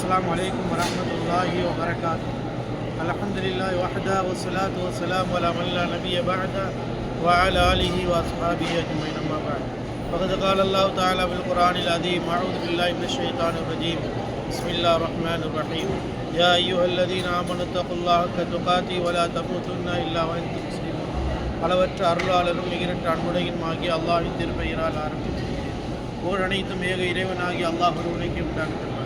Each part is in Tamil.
السلام عليكم ورحمة الله وبركاته الحمد لله وحده والصلاة والسلام على من لا نبي بعده وعلى آله وأصحابه أجمعين أما بعد فقد قال الله تعالى في القرآن العظيم أعوذ بالله من الشيطان الرجيم بسم الله الرحمن الرحيم يا أيها الذين آمنوا اتقوا الله حق تقاته ولا تموتن إلا وأنتم مسلمون அளவற்ற அருளாளரும் மிகரற்ற அன்புடையும் ஆகிய அல்லாஹின் திருப்பெயரால் ஆரம்பித்து ஓர் அனைத்தும் ஏக இறைவனாகி அல்லாஹ் ஒருவனைக்கு உண்டாகின்றார்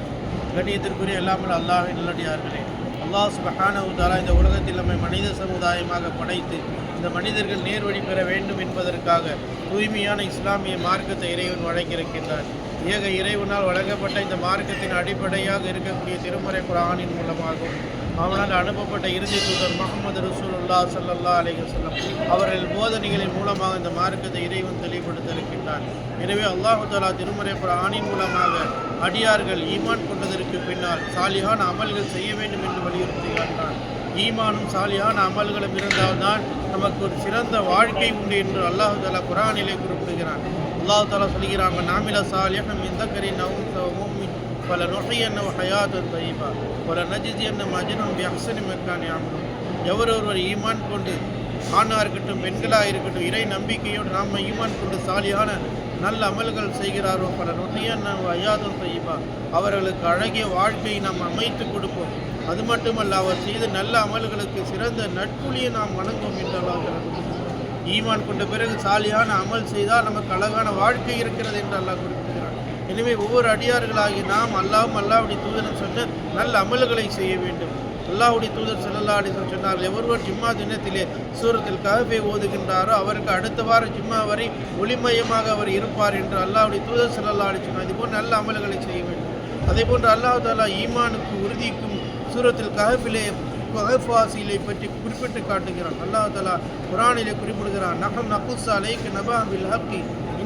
கண்ணியத்திற்குரிய இல்லாமல் அல்லாஹின் நல்லடியார்களே அல்லாஹ் சுபஹானவுதாரா இந்த உலகத்தில் நம்மை மனித சமுதாயமாக படைத்து இந்த மனிதர்கள் நேர்வழி பெற வேண்டும் என்பதற்காக தூய்மையான இஸ்லாமிய மார்க்கத்தை இறைவன் வழங்கியிருக்கின்றார். ஏக இறைவனால் வழங்கப்பட்ட இந்த மார்க்கத்தின் அடிப்படையாக இருக்கக்கூடிய திருமறை குரானின் மூலமாகவும் அவனால் அனுப்பப்பட்ட இறுதி தூதர் முகமது ரசூலுல்லா சல்லல்லா அலைஹி வஸல்லம் அவர்கள் போதனைகளின் மூலமாக இந்த மார்க்கத்தை இறைவன் தெளிவுபடுத்த இருக்கின்றார் எனவே அல்லாஹு தாலா திருமறை குரானின் மூலமாக அடியார்கள் ஈமான் கொண்டதற்கு பின்னால் சாலிகான அமல்கள் செய்ய வேண்டும் என்று வலியுறுத்துகின்றான் ஈமானும் சாலியான அமல்களும் இருந்தால்தான் நமக்கு ஒரு சிறந்த வாழ்க்கை உண்டு என்று அல்லாஹு தாலா குரானிலே குறிப்பிடுகிறான் அல்லாஹு தாலா சொல்கிறாங்க நாமில சாலியம் இந்த கரி நவும் பல நொகையன்ன ஹயாத்தன் தைபா பல நஜிஜி என்ன மஜனும் அஹ்சனி மெக்கானி ஆமனும் எவர் ஒருவர் ஈமான் கொண்டு ஆணாக இருக்கட்டும் பெண்களாக இருக்கட்டும் இறை நம்பிக்கையோடு நாம் ஈமான் கொண்டு சாலியான நல்ல அமல்கள் செய்கிறாரோ பல நொகையன்ன ஹயாத்தன் தைபா அவர்களுக்கு அழகிய வாழ்க்கையை நாம் அமைத்து கொடுப்போம். அது மட்டுமல்ல அவர் செய்த நல்ல அமல்களுக்கு சிறந்த நட்புலியை நாம் வணங்குவோம் என்று ஈமான் கொண்ட பிறகு சாலியான அமல் செய்தால் நமக்கு அழகான வாழ்க்கை இருக்கிறது என்று அல்லாஹ் எனவே ஒவ்வொரு அடியார்களாகி நாம் அல்லாவும் அல்லாவுடைய தூதரன் சொன்ன நல்ல அமல்களை செய்ய வேண்டும். அல்லாஹுடைய தூதர் செல்லல்லா அடி சொன்னார்கள் எவருவர் ஜிம்மா தினத்திலே சூரத்தில் கஹபை ஓதுகின்றாரோ அவருக்கு அடுத்த வாரம் ஜிம்மா வரை ஒளிமயமாக அவர் இருப்பார் என்று அல்லாஹுடைய தூதர் செல்லல்லா அடி சொன்னார். இதுபோல் நல்ல அமல்களை செய்ய வேண்டும். அதே போன்று அல்லாஹ் தாலா ஈமானுக்கு உறுதிக்கும் சூரத்தில் கஹபிலே கஹஃபாசிலை பற்றி குறிப்பிட்டு காட்டுகிறான். அல்லாஹ் தாலா குரானிலே குறிப்பிடுகிறான் நகம் நகுசாலைக்கு அலைக்கு நபா பில் ஹக்கி.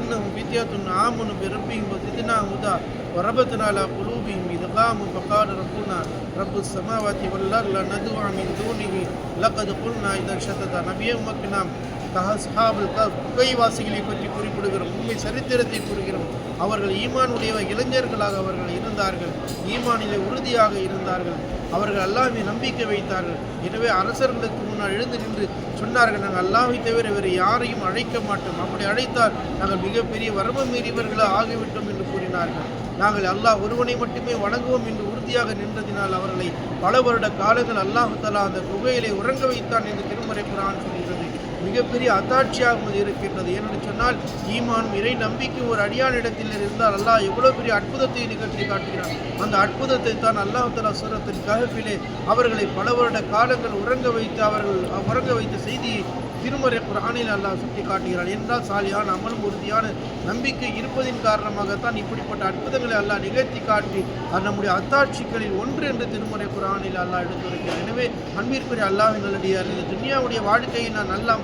இன்னும் வித்யாத்துன் ஆமுனு பிறப்பியும் திதினா முதா وربطنا على قلوبهم إذ قاموا فقال ربنا رب السماوات والأرض لا ندعو من دونه لقد قلنا إذا شتتا நபியே உமக்கு நாம் கஹஸ்ஹாபுல் கஃப் குகைவாசிகளை பற்றி குறிப்பிடுகிறோம் உண்மை சரித்திரத்தை கூறுகிறோம் அவர்கள் ஈமானுடைய இளைஞர்களாக அவர்கள் இருந்தார்கள் ஈமானிலே உறுதியாக இருந்தார்கள் அவர்கள் அல்லாஹ்வை நம்பிக்கை வைத்தார்கள். எனவே அரசர்களுக்கு முன்னால் எழுந்து நின்று சொன்னார்கள் நாங்கள் அல்லாஹை தவிர வேறு யாரையும் அழைக்க மாட்டோம். அப்படி அழைத்தால் நாங்கள் மிகப்பெரிய வரம்பு மீறியவர்களாக ஆகிவிட்டோம் என்று கூறினார்கள். நாங்கள் அல்லாஹ் ஒருவனை மட்டுமே வணங்குவோம் என்று உறுதியாக நின்றதினால் அவர்களை பல வருட காலங்கள் அல்லாஹு தலா அந்த குகையிலே உறங்க வைத்தான் என்று திருமறை குரான் சொல்கிறது. மிகப்பெரிய அத்தாட்சியாக இருக்கின்றது. ஏனென்று சொன்னால் ஈமான் இறை நம்பிக்கை ஒரு அடியானிடத்தில் இருந்தால் அல்லாஹ் எவ்வளோ பெரிய அற்புதத்தை நிகழ்த்தி காட்டுகிறான். அந்த அற்புதத்தை தான் அல்லாஹலா தலா சூரத்தின் அவர்களை பல வருட காலங்கள் உறங்க வைத்து அவர்கள் உறங்க வைத்த செய்தியை திருமறை குரானில் அல்லாஹ் சுட்டி காட்டுகிறான். என்றால் சாலியான அமலும் உறுதியான நம்பிக்கை இருப்பதின் காரணமாகத்தான் இப்படிப்பட்ட அற்புதங்களை அல்லாஹ் நிகழ்த்தி காட்டி அது நம்முடைய அத்தாட்சிகளில் ஒன்று என்று திருமறை குரானில் அல்லாஹ் எடுத்துரைக்கிறார் எனவே அன்பிற்குரிய அல்லாஹ் நல்லடியார் இந்த துன்யாவுடைய வாழ்க்கையை நான் நல்லா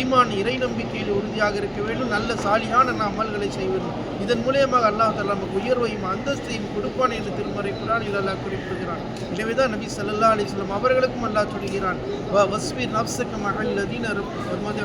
ஈமான் இறை நம்பிக்கையில் உறுதியாக இருக்க வேண்டும். நல்ல சாலியான அமல்களை செய்ய இதன் மூலியமாக அல்லாஹ் தலா நமக்கு உயர்வையும் அந்தஸ்தையும் கொடுப்பான் என்று திருமறை குரானில் அல்லாஹ் குறிப்பிடுகிறான். எனவே தான் நபி சல்லா அலிஸ்லாம் அவர்களுக்கும் அல்லாஹ் சொல்கிறான் வஸ்வி நப்சக்க மஹல்லதீன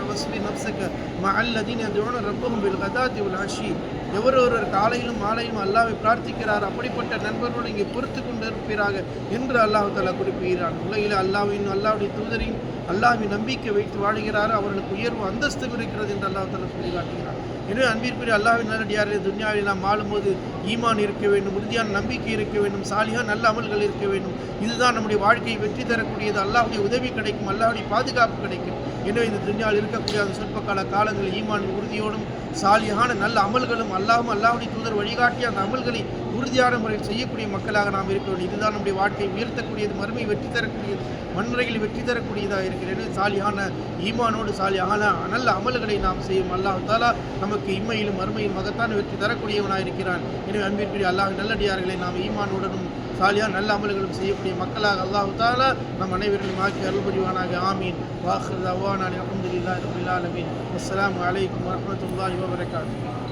வஸ்வி நப்சக்க மஹல்லதீன துவன ரப்பகும் பில் கதா உல் அஷி. எவர் ஒருவர் காலையிலும் மாலையிலும் அல்லாவை பிரார்த்திக்கிறார் அப்படிப்பட்ட நண்பர்களோடு இங்கே பொறுத்து கொண்டு இருப்பீராக என்று அல்லாஹு தலா குறிப்பிடுகிறான். உலகில் அல்லாவின் அல்லாவுடைய தூதரையும் அல்லாவின் நம்பிக்கை வைத்து வாழுகிறார் அவர்களுக்கு உயர்வு அந்தஸ்து இருக்கிறது என்று அல்லாஹு தாலா சொல்லி காட்டுகிறார் எனவே அன்பிற்குரிய அல்லாஹ்வின் நல்லடியாரே துன்யாவில் நாம் ஆளும்போது ஈமான் இருக்க வேண்டும் உறுதியான நம்பிக்கை இருக்க வேண்டும் சாலியாக நல்ல அமல்கள் இருக்க வேண்டும். இதுதான் நம்முடைய வாழ்க்கையை வெற்றி தரக்கூடியது. அல்லாஹுடைய உதவி கிடைக்கும் அல்லாஹுடைய பாதுகாப்பு கிடைக்கும். எனவே இந்த துன்யாவில் இருக்கக்கூடிய அந்த சொற்ப கால ஈமான் உறுதியோடும் சாலியான நல்ல அமல்களும் அல்லாஹும் அல்லாஹுடைய தூதர் வழிகாட்டிய அந்த அமல்களை உறுதியான முறையில் செய்யக்கூடிய மக்களாக நாம் இருக்கிறோம். இதுதான் நம்முடைய வாழ்க்கையை உயர்த்தக்கூடியது மறுமை வெற்றி தரக்கூடியது மண்ணுரையில் வெற்றி தரக்கூடியதாக இருக்கிறது சாலியான ஈமானோடு சாலியான நல்ல அமல்களை நாம் செய்யும் அல்லாஹ் தாலா நமக்கு இம்மையிலும் மறுமையில் மகத்தான வெற்றி தரக்கூடியவனாக இருக்கிறான். எனவே அன்பிற்குரிய அல்லாஹ் நல்லடியார்களை நாம் ஈமானுடனும் சாலியாக நல்ல அமல்களும் செய்யக்கூடிய மக்களாக அல்லாஹு தாலா நம் அனைவர்களும் ஆக்கி அருள் புரிவானாக. ஆமீன். வாஹர் அவான் அலமதுல்லா ரபுல் ஆலமீன். அஸ்ஸலாமு அலைக்கும் வரமத்துல்லாஹி வபரகாத்துஹு.